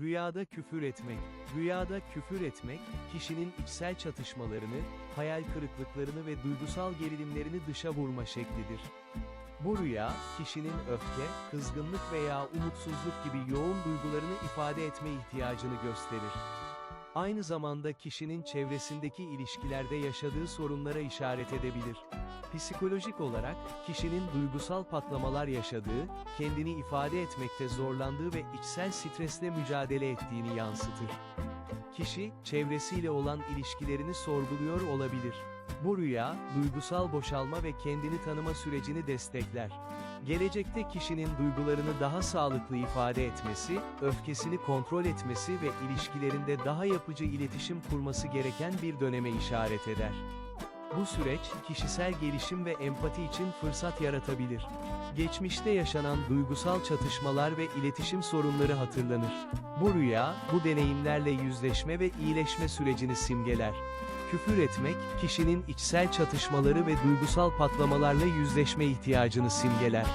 Rüyada küfür etmek. Rüyada küfür etmek, kişinin içsel çatışmalarını, hayal kırıklıklarını ve duygusal gerilimlerini dışa vurma şeklidir. Bu rüya, kişinin öfke, kızgınlık veya umutsuzluk gibi yoğun duygularını ifade etme ihtiyacını gösterir. Aynı zamanda kişinin çevresindeki ilişkilerde yaşadığı sorunlara işaret edebilir. Psikolojik olarak, kişinin duygusal patlamalar yaşadığı, kendini ifade etmekte zorlandığı ve içsel stresle mücadele ettiğini yansıtır. Kişi, çevresiyle olan ilişkilerini sorguluyor olabilir. Bu rüya, duygusal boşalma ve kendini tanıma sürecini destekler. Gelecekte kişinin duygularını daha sağlıklı ifade etmesi, öfkesini kontrol etmesi ve ilişkilerinde daha yapıcı iletişim kurması gereken bir döneme işaret eder. Bu süreç, kişisel gelişim ve empati için fırsat yaratabilir. Geçmişte yaşanan duygusal çatışmalar ve iletişim sorunları hatırlanır. Bu rüya, bu deneyimlerle yüzleşme ve iyileşme sürecini simgeler. Küfür etmek, kişinin içsel çatışmaları ve duygusal patlamalarla yüzleşme ihtiyacını simgeler.